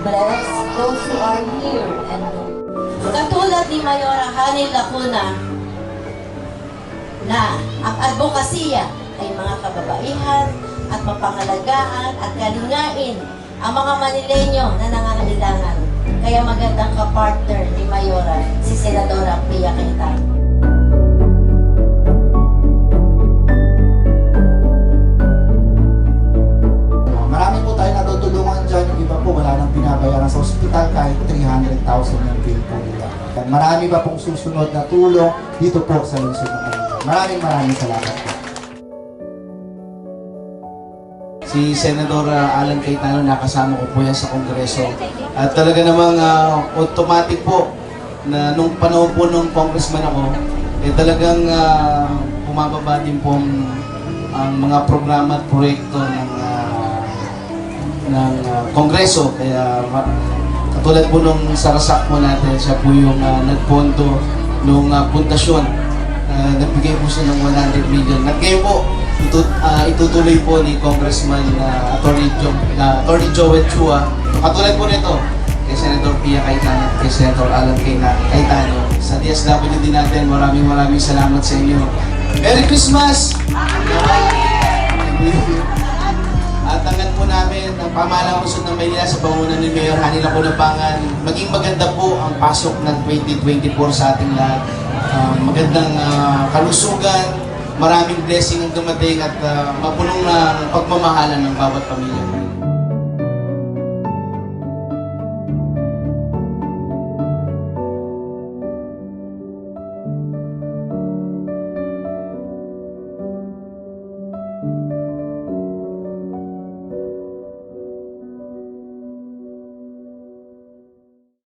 bless those who are here and katulad ni Mayora Hanil Lacuna na ang advokasya ay mga kababaihan at mapangalagaan at kalingain ang mga Manileño na nangangailangan. Kaya magandang kapartner ni Mayora, si Senadora Pia Cayetano. Ospital kahit 300,000 yung bill po nila. Marami pa pong susunod na tulong dito po sa lungsod ng Manila. Maraming maraming salamat po. Si Senador uh, Alan Cayetano nakasama ko po yan sa Kongreso. At talaga namang uh, automatic po na nung panahon po nung congressman ako, eh talagang uh, bumababa din po ang, ang mga programa at proyekto ng uh, ng uh, Kongreso. Kaya katulad po nung sarasak po natin, siya po yung uh, nagpondo nung uh, pundasyon. Uh, nagbigay po siya ng 100 million. At ngayon po, ito, ah, itutuloy po ni Congressman uh, Attorney, jo, uh, Attorney Joel Chua. Katulad po nito, kay Senator Pia Cayetano at kay Senator Alan Cayetano. Sa DSWD natin, maraming maraming salamat sa inyo. Merry Christmas! At namin ang pamahalang lungsod ng Maynila sa pangunan ni Mayor Hani Lacunabangan. Maging maganda po ang pasok ng 2024 sa ating lahat. Ah, magandang ah, kalusugan, maraming blessing ang dumating at ah, mapunong na pagmamahalan ng bawat pamilya.